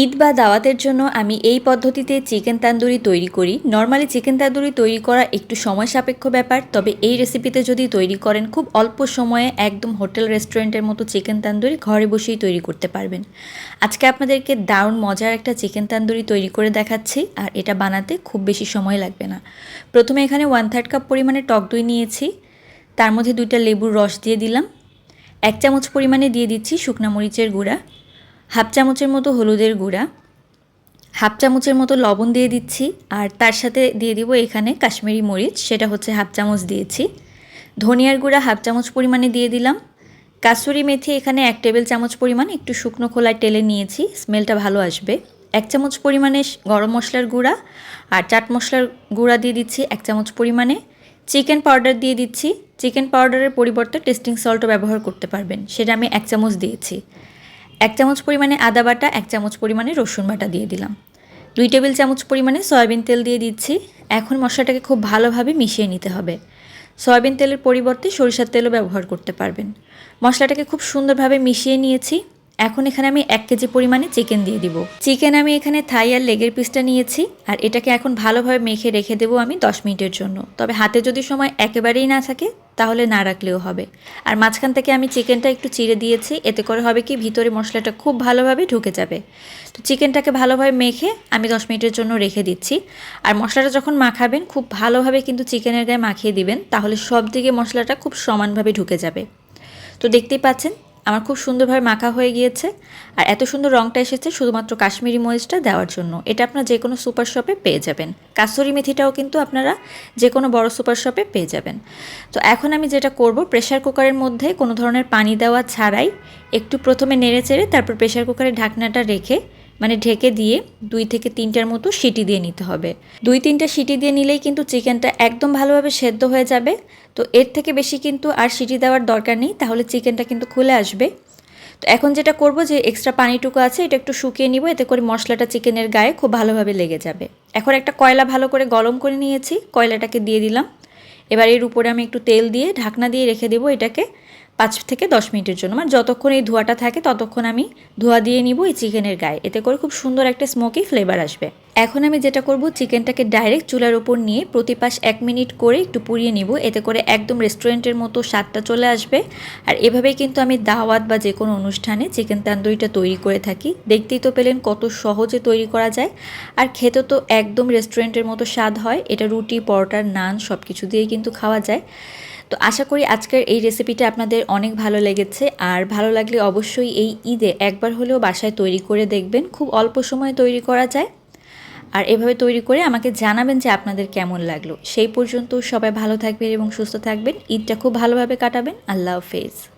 ঈদ বা দাওয়াতের জন্য আমি এই পদ্ধতিতে চিকেন তান্দুরি তৈরি করি। নর্মালি চিকেন তান্দুরি তৈরি করা একটু সময় সাপেক্ষ ব্যাপার, তবে এই রেসিপিতে যদি তৈরি করেন, খুব অল্প সময়ে একদম হোটেল রেস্টুরেন্টের মতো চিকেন তান্দুরি ঘরে বসেই তৈরি করতে পারবেন। আজকে আপনাদেরকে দারুণ মজার একটা চিকেন তান্দুরি তৈরি করে দেখাচ্ছি, আর এটা বানাতে খুব বেশি সময় লাগবে না। প্রথমে এখানে ওয়ান থার্ড কাপ পরিমাণে টক দই নিয়েছি, তার মধ্যে দুইটা লেবুর রস দিয়ে দিলাম, এক চামচ পরিমাণে দিয়ে দিচ্ছি শুকনা মরিচের গুঁড়া হাফ চামচের মতো হলুদের গুঁড়া, হাফ চামচের মতো লবণ দিয়ে দিচ্ছি, আর তার সাথে দিয়ে দিব এখানে কাশ্মীরি মরিচ, সেটা হচ্ছে হাফ চামচ দিয়েছি। ধনিয়ার গুঁড়া হাফ চামচ পরিমাণে দিয়ে দিলাম। কাসুরি মেথি এখানে এক টেবিল চামচ পরিমাণ, একটু শুকনো খোলায় টেলে নিয়েছি, স্মেলটা ভালো আসবে। এক চামচ পরিমাণে গরম মশলার গুঁড়া, আর চাট মশলার গুঁড়া দিয়ে দিচ্ছি এক চামচ পরিমাণে। চিকেন পাউডার দিয়ে দিচ্ছি। চিকেন পাউডারের পরিবর্তে টেস্টিং সল্টও ব্যবহার করতে পারবেন, সেটা আমি এক চামচ দিয়েছি। এক চামচ পরিমাণে আদা বাটা, এক চামচ পরিমাণে রসুন বাটা দিয়ে দিলাম। দুই টেবিল চামচ পরিমাণে সয়াবিন তেল দিয়ে দিচ্ছি। এখন মশলাটাকে খুব ভালোভাবে মিশিয়ে নিতে হবে। সয়াবিন তেলের পরিবর্তে সরিষার তেলও ব্যবহার করতে পারবেন। মশলাটাকে খুব সুন্দরভাবে মিশিয়ে নিয়েছি। এখন এখানে আমি এক কেজি পরিমাণে চিকেন দিয়ে দিব। চিকেন আমি এখানে থাই আর লেগের পিসটা নিয়েছি, আর এটাকে এখন ভালোভাবে মেখে রেখে দেবো আমি দশ মিনিটের জন্য। তবে হাতে যদি সময় একেবারেই না থাকে, তাহলে না রাখলেও হবে। আর মাঝখান থেকে আমি চিকেনটা একটু চিড়ে দিয়েছি, এতে করে হবে কি ভিতরে মশলাটা খুব ভালোভাবে ঢুকে যাবে। তো চিকেনটাকে ভালোভাবে মেখে আমি দশ মিনিটের জন্য রেখে দিচ্ছি। আর মশলাটা যখন মাখাবেন, খুব ভালোভাবে কিন্তু চিকেনের গায়ে মাখিয়ে দিবেন, তাহলে সব দিকে মশলাটা খুব সমানভাবে ঢুকে যাবে। তো দেখতেই পাচ্ছেন আমার খুব সুন্দরভাবে মাখা হয়ে গিয়েছে। আর এত সুন্দর রঙটা এসেছে শুধুমাত্র কাশ্মীরি মরিচটা দেওয়ার জন্য। এটা আপনারা যে কোনো সুপার শপে পেয়ে যাবেন। কাসুরি মেথিটাও কিন্তু আপনারা যে কোনো বড় সুপার শপে পেয়ে যাবেন। তো এখন আমি যেটা করব প্রেশার কুকারের মধ্যে কোনো ধরনের পানি দেওয়া ছাড়াই একটু প্রথমে নেড়ে চেড়ে তারপর প্রেশার কুকারের ঢাকনাটা রেখে মানে ঢেকে দিয়ে দুই থেকে তিনটার মতো সিটি দিয়ে নিতে হবে। দুই তিনটা সিটি দিয়ে নিলেই কিন্তু চিকেনটা একদম ভালোভাবে সেদ্ধ হয়ে যাবে। তো এর থেকে বেশি কিন্তু আর সিটি দেওয়ার দরকার নেই, তাহলে চিকেনটা কিন্তু খুলে আসবে। তো এখন যেটা করব যে এক্সট্রা পানিটুকু আছে, এটা একটু শুকিয়ে নিব, এতে করে মশলাটা চিকেনের গায়ে খুব ভালোভাবে লেগে যাবে। এখন একটা কয়লা ভালো করে গরম করে নিয়েছি, কয়লাটাকে দিয়ে দিলাম। এবার এর উপরে আমি একটু তেল দিয়ে ঢাকনা দিয়ে রেখে দেবো এটাকে। পাঁচ থেকে দশ মিনিটের জন্য। মানে যতক্ষণ এই ধোয়াটা থাকে, ততক্ষণ আমি ধোয়া দিয়ে নিব এই চিকেনের গায়ে। এতে করে খুব সুন্দর একটা স্মোকি ফ্লেভার আসবে। এখন আমি যেটা করব, চিকেনটাকে ডাইরেক্ট চুলার উপর নিয়ে প্রতি পাশ এক মিনিট করে একটু পুড়িয়ে নিব। এতে করে একদম রেস্টুরেন্টের মতো স্বাদটা চলে আসবে। আর এভাবেই কিন্তু আমি দাওয়াত বা যে কোনো অনুষ্ঠানে চিকেন তান্দুরিটা তৈরি করে থাকি। দেখতেই তো পেলেন কত সহজে তৈরি করা যায়। আর খেতে তো একদম রেস্টুরেন্টের মতো স্বাদ হয়। এটা রুটি পরোটার নান সব কিছু দিয়েই কিন্তু খাওয়া যায়। তো আশা করি আজকের এই রেসিপিটা আপনাদের অনেক ভালো লেগেছে। আর ভালো লাগলে অবশ্যই এই ঈদে একবার হলেও বাসায় তৈরি করে দেখবেন। খুব অল্প সময়ে তৈরি করা যায়। আর এভাবে তৈরি করে আমাকে জানাবেন যে আপনাদের কেমন লাগল। সেই পর্যন্ত সবাই ভালো থাকবেন এবং সুস্থ থাকবেন। ঈদটা খুব ভালোভাবে কাটাবেন। আল্লাহ হাফেজ।